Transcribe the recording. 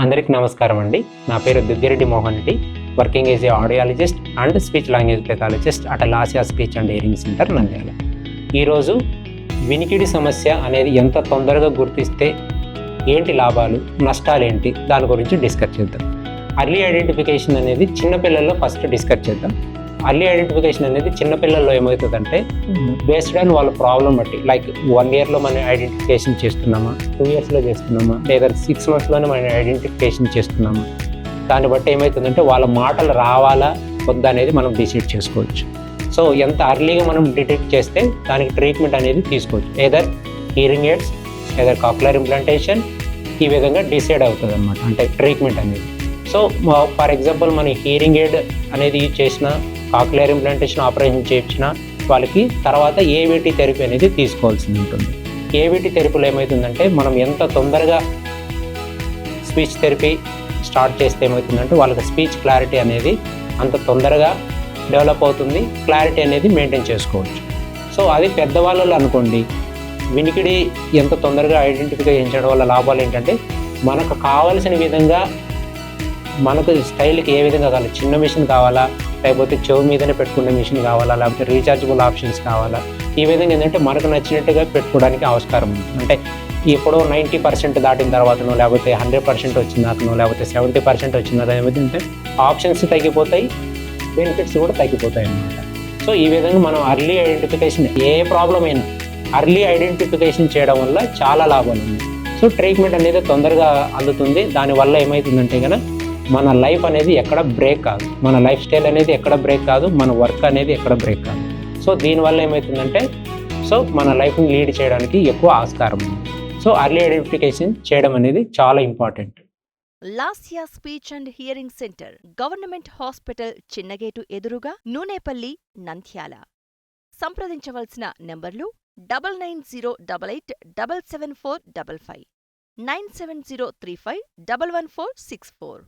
అందరికీ నమస్కారం అండి. నా పేరు Duggireddy Mohan Reddy. Working as a audiologist and speech language pathologist at Lasya speech and hearing centre Nandyal. ఈరోజు వినికిడి సమస్య అనేది ఎంత తొందరగా గుర్తిస్తే ఏంటి లాభాలు నష్టాలు ఏంటి దాని గురించి డిస్కస్ చేద్దాం. అర్లీ ఐడెంటిఫికేషన్ అనేది చిన్నపిల్లల్లో ఫస్ట్ డిస్కస్ చేద్దాం. అర్లీ ఐడెంటిఫికేషన్ అనేది చిన్నపిల్లల్లో ఏమవుతుందంటే బేస్డ్ ఆన్ వాళ్ళ ప్రాబ్లం బట్టి లైక్ వన్ ఇయర్లో మనం ఐడెంటిఫికేషన్ చేస్తున్నామా టూ ఇయర్స్లో చేస్తున్నామా లేదా సిక్స్ మంత్స్లోనే మనం ఐడెంటిఫికేషన్ చేస్తున్నామా దాన్ని బట్టి ఏమవుతుందంటే వాళ్ళ మాటలు రావాలా వద్దా అనేది మనం డిసైడ్ చేసుకోవచ్చు. సో ఎంత అర్లీగా మనం డిటెక్ట్ చేస్తే దానికి ట్రీట్మెంట్ అనేది తీసుకోవచ్చు. Either hearing aids either cochlear implantation ఈ విధంగా డిసైడ్ అవుతుంది అనమాట అంటే ట్రీట్మెంట్ అనేది. సో ఫర్ ఎగ్జాంపుల్ మన హీరింగ్ ఎయిడ్ అనేది యూజ్ చేసిన కాక్లియర్ ఇంప్లాంటేషన్ ఆపరేషన్ చేయించిన వాళ్ళకి తర్వాత ఏవిటి థెరపీ అనేది తీసుకోవాల్సి ఉంటుంది. ఏవిటి థెరపీలో ఏమవుతుందంటే మనం ఎంత తొందరగా స్పీచ్ థెరపీ స్టార్ట్ చేస్తే ఏమవుతుందంటే వాళ్ళకి స్పీచ్ క్లారిటీ అనేది అంత తొందరగా డెవలప్ అవుతుంది. క్లారిటీ అనేది మెయింటైన్ చేసుకోవచ్చు. సో అది పెద్దవాళ్ళలో అనుకోండి వినికిడి ఎంత తొందరగా ఐడెంటిఫై చేయడం వల్ల లాభాలు ఏంటంటే మనకు కావలసిన విధంగా మనకు స్టైల్కి ఏ విధంగా కావాలి చిన్న మిషన్ కావాలా లేకపోతే చెవు మీదనే పెట్టుకునే మిషన్ కావాలా? లేకపోతే రీఛార్జబుల్ ఆప్షన్స్ కావాలా? ఈ విధంగా ఏంటంటే మనకు నచ్చినట్టుగా పెట్టుకోవడానికి ఆస్కారం ఉంది. అంటే ఇప్పుడు నైంటీ పర్సెంట్ దాటిన తర్వాతనో లేకపోతే హండ్రెడ్ పర్సెంట్ వచ్చిందాకనో లేకపోతే సెవెంటీ పర్సెంట్ వచ్చిందా ఏమైందంటే ఆప్షన్స్ తగ్గిపోతాయి బెనిఫిట్స్ కూడా తగ్గిపోతాయి అన్నమాట. సో ఈ విధంగా మనం అర్లీ ఐడెంటిఫికేషన్ ఏ ప్రాబ్లం అయినా అర్లీ ఐడెంటిఫికేషన్ చేయడం వల్ల చాలా లాభాలు ఉన్నాయి. సో ట్రీట్మెంట్ అనేది తొందరగా అందుతుంది. దానివల్ల ఏమవుతుందంటే కనుక మన లైఫ్ అనేది ఎక్కడ బ్రేక్ కాదు. మన లైఫ్ స్టైల్ అనేది ఎక్కడ బ్రేక్ కాదు. మన వర్క్ అనేది ఎక్కడ బ్రేక్ కాదు. సో దీనివల్ల ఏమవుతుందంటే సో మన లైఫ్ని లీడ్ చేయడానికి ఎక్కువ ఆస్కారం ఉంది. సో అర్లీ ఐడెంటిఫికేషన్ చేయడం అనేది చాలా important. Lasya speech and hearing centre government hospital చిన్నగేటు ఎదురుగా నూనేపల్లి నంద్యాల. సంప్రదించవలసిన నెంబర్లు double nine zero double eight double seven four double five nine seven zero three five double one four six four.